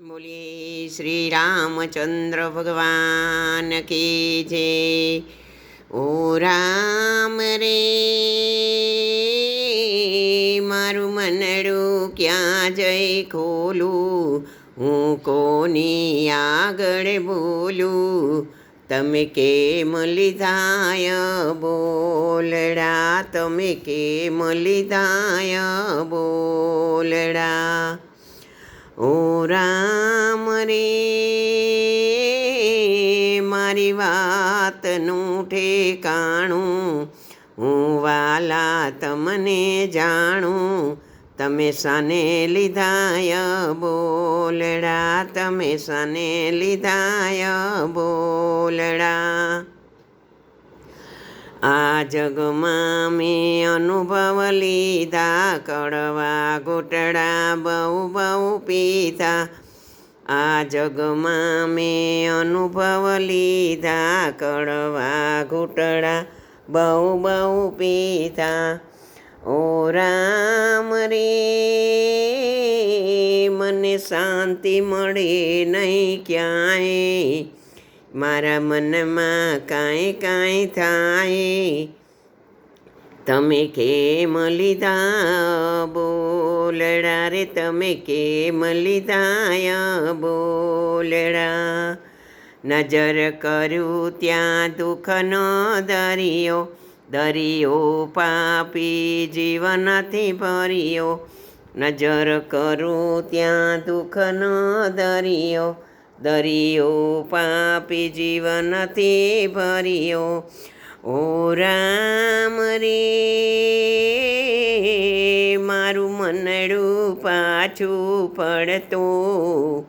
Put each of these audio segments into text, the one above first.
બોલીએ શ્રી રામચંદ્ર ભગવાન કી જે ઓ રામ રે, મારું મનડું ક્યાં જઈ ખોલું? હું કોની આગળ બોલું? તમે કેમ લીધાય બોલડા? તમે કેમ લીધાય બોલડા? ઓ રામ રે, મારી વાતનું ઠેકાણું હું વાલા તમને જાણું. તમે સાને લીધાય બોલડા, તમે સાને લીધાય બોલડા. આ જગમાં મેં અનુભવ લીધા, કડવા ઘૂંટડા બહુ બહુ પીધા. આ જગમાં મેં અનુભવ લીધા, કડવા ઘૂંટડા બહુ બહુ પીધા. ઓ રામ રે, મને શાંતિ મળે નહીં ક્યાંય. મારા મનમાં કાંઈ કાંઈ થાય. તમે કેમ લીધા બોલડા રે? તમે કેમ લીધા બોલડા? નજર કરું ત્યાં દુઃખનો દરિયો. દરિયો પાપી જીવનથી ભર્યો. નજર કરું ત્યાં દુઃખનો દરિયો. દરિયો પાપી જીવનથી ભર્યો. ઓ રામ રે, મારું મનડું પાછું પડતો.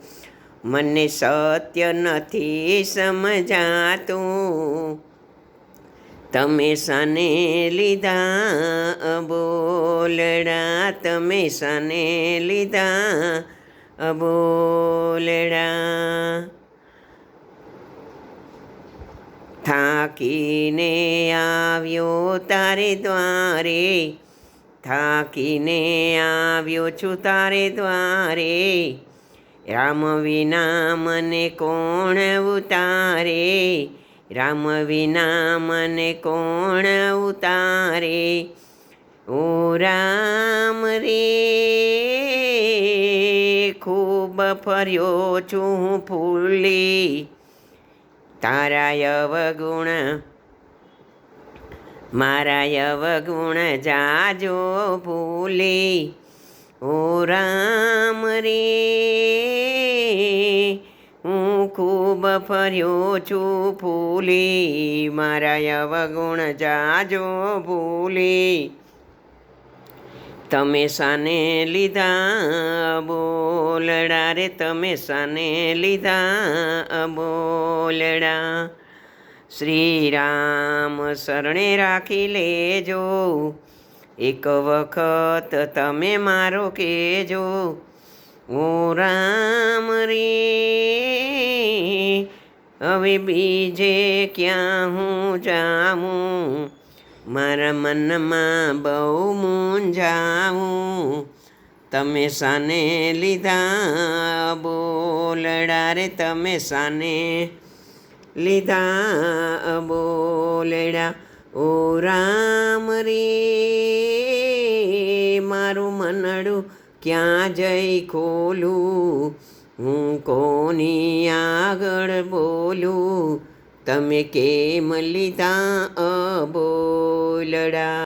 મને સત્ય નથી સમજાતું. તમે સને લીધા બોલડા, તમે સને લીધા અબોલડા થાકીને આવ્યો તારે દ્વારે થાકીને આવ્યો છું તારે દ્વારે રામ વિના મને કોણ ઉતારે રામ વિના મને કોણ ઉતારે ઓ રામ રે ખૂબ ફર્યો છું ફૂલી. તારા અવગુણ મારા અવગુણ જાજો ભૂલી ઓ રામ રે, હું ખૂબ ફર્યો છું ફૂલી. મારા અવગુણ જાજો ભૂલી તમે સાને લીધા, બોલડા રે તમે સાને લીધા, બોલડા. શ્રી રામ શરણે રાખી લેજો, એક વખત તમે મારો કહેજો. હું રામ રે, હવે બીજે ક્યાં હું જાઉં? મારા મનમાં બહુ મૂંઝાવું. તમે સાને લીધા બોલડા રે, તમે સાને લીધા બોલડા. ઓ રામ રે, મારું મનડું ક્યાં જઈ ખોલું? હું કોની આગળ બોલું? તમે કેમ લીધા અબોલડા